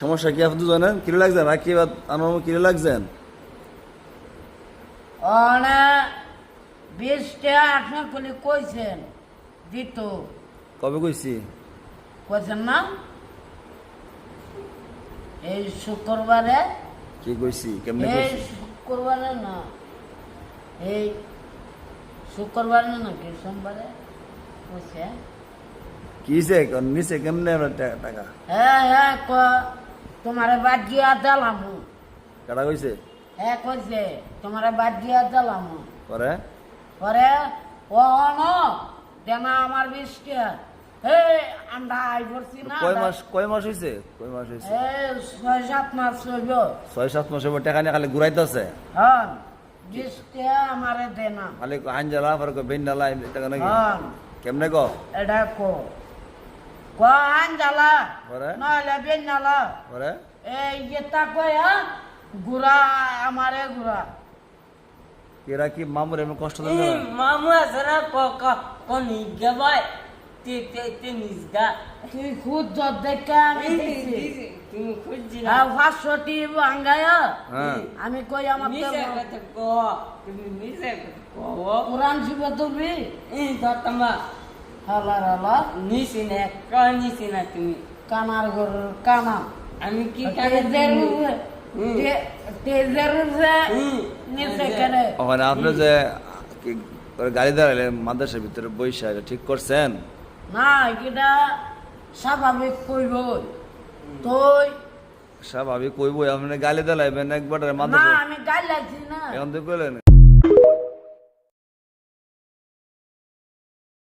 সমস্যা কি আপনি জানেন কিলো লাগছেন আর কি আমার কিলো লাগছেন অনে বিশটা আপনার কলি কইছেন দিত। কবে কইছি? কইছেন না? এই শুক্রবারে? কি কইছি? কেমনে এই কইছি? শুক্রবারে না এই শুক্রবারে না কি সোমবারে? কইছে। কিছে নিছে কেমনে আমরা টা- টাকা? হ্যাঁ হ্যাঁ ক তোমারে বাদ দিয়া দিলাম। কাটা কইছে? হ্যাঁ কইছে তোমারে বাদ দিয়া দিলাম। পরে? পরে ও ন দেনা আমার বিশটা হে আমরা আই করছি না কয় মাস কয় মাস হইছে? কয় মাস হইছে? এ ছয় সাত মাস হইব। ছয় সাত মাসের পর টাকা নিয়ে খালি ঘুরাইতেছে? হন বিশটা আমারে দেনা। খালি আইন জ্বালা পরে বেন জ্বালা টাকা নাকি? হন। কেমনে ক এটা কো ক বেন কয় হ্যাঁ? গুড়া আমারে গুড়া। এরা কি মামুর এমন কষ্ট দেন না? মামু আছে না কনি গেবাই তে তে তে নিজগা তুই খুদ দেখে আমি দিছি। তুমি খুঁজছি না। আর পাঁচশোটি হ্যাঁ? আমি কই আমার তো কথা ক তুমি কথা ক। কোরআন শিবে তুলবি এই দতমা হালার হালা নিছি না ক নিছি না তুমি। কানার ঘর কানা। আমি কি তেজের কানে হুম। তে- তেজের উপরে হুম। নিচে করে ওখানে আপনি যে গাড়ি দাঁড়ালেন মাদ্রাসার ভিতরে বৈশা ঠিক করছেন? না এটা স্বাভাবিক কইব তুই স্বাভাবিক কইবই আপনি গালি দাঁড়াইবেন একবার না মাদ্রাসা আমি গাই লাগছি না। এখন তো কইলেন